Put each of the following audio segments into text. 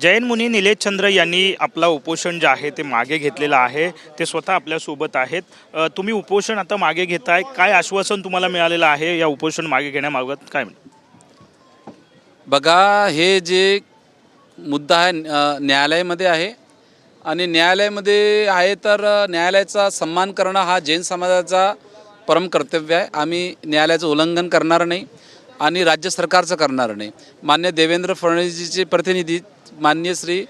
जैन मुनी निलेश चंद्र यांनी आपला उपोषण जे आहे ते मागे घेतलेलं आहे. ते स्वतः आपल्यासोबत आहेत. तुम्ही उपोषण आता मागे घेताय. काय आश्वासन तुम्हाला मिळालेलं आहे या उपोषण मागे घेण्यामागत? काय बघा हे जे मुद्दा आहे न्यायालयामध्ये आहे आणि न्यायालयामध्ये आहे तर न्यायालयाचा सन्मान करणं हा जैन समाजाचा परम कर्तव्य आहे. आम्ही न्यायालयाचं उल्लंघन करणार नाही. आणि राज्य सरकारचं करणार नाही. मान्य देवेंद्र फडणवीसजीचे प्रतिनिधी मान्य श्री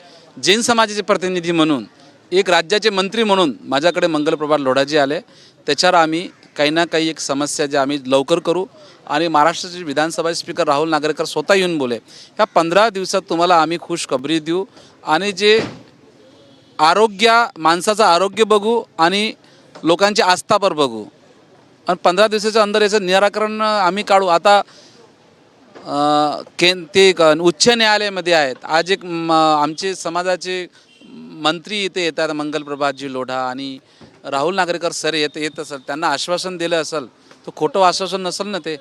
जैन समाजाचे प्रतिनिधी म्हणून एक राज्याचे मंत्री म्हणून माझ्याकडे मंगलप्रभात लोढाजी आले. त्याच्यावर आम्ही काही ना काही एक समस्या जे आम्ही लवकर करू आणि महाराष्ट्राचे विधानसभा स्पीकर राहुल नागरेकर स्वतः येऊन बोले ह्या पंधरा दिवसात तुम्हाला आम्ही खुशखबरी देऊ आणि जे आरोग्य माणसाचं आरोग्य बघू आणि लोकांची आस्थापर बघू. आणि पंधरा दिवसाच्या अंदर याचं निराकरण आम्ही काढू. आता केन ते क- उच्च न्यायालयामध्ये आहेत. आज एक म- आमचे समाजाचे मंत्री इथे येतात मंगलप्रभातजी लोढा आणि राहुल नागरेकर सर येत येत असेल. त्यांना आश्वासन दिलं असेल. तर खोटं आश्वासन नसेल ना ते.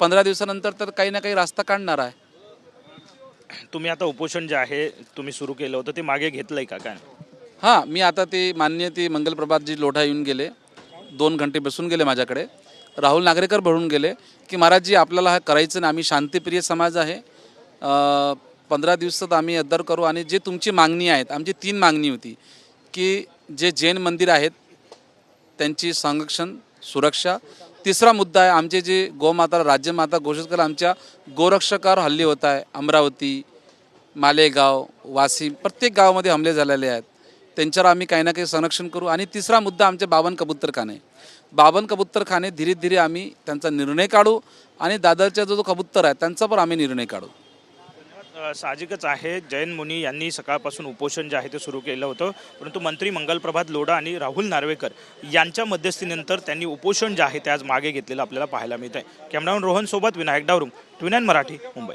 पंधरा दिवसानंतर तर काही ना काही रास्ता काढणार आहे. तुम्ही आता उपोषण जे आहे तुम्ही सुरू केलं होतं ते मागे घेतलंय का काय? हां मी आता ते मान्य ते मंगलप्रभातजी लोढा येऊन गेले. दोन घंटे बसून गेले माझ्याकडे. राहुल नागरेकर भरून गेले की महाराजजी आपल्याला हा करायचं नाही. आम्ही शांतीप्रिय समाज आहे. पंधरा दिवसात आम्ही अद्दर करू आणि जे तुमची मागणी आहेत आमची तीन मागणी होती की जे जैन मंदिर आहेत त्यांची संरक्षण सुरक्षा. तिसरा मुद्दा आहे आमचे जे गोमाता राज्यमाता घोषित करा आमच्या गोरक्षकावर हल्ले होत आहे. अमरावती मालेगाव वाशिम प्रत्येक गावामध्ये हमले झालेले आहेत. त्यांच्यावर आम्ही काही ना काही संरक्षण करू. आणि तिसरा मुद्दा आमचे बावन कबूतरखाने. बावन कबूतरखाने धीरे धीरे आम्ही त्यांचा निर्णय काढू आणि दादरचा जो जो कबूतर आहे त्यांचा पण आम्ही निर्णय काढू. साहजिकच आहे. जैन मुनी यांनी सकाळपासून उपोषण जे आहे ते सुरू केलं होतं. परंतु मंत्री मंगलप्रभात लोढा आणि राहुल नार्वेकर यांच्या मध्यस्थीनंतर त्यांनी उपोषण जे आहे ते आज मागे घेतलेलं आपल्याला पाहायला मिळत आहे कॅमेरामॅन रोहन सोबत विनायक डावरूम ट्विन मराठी मुंबई.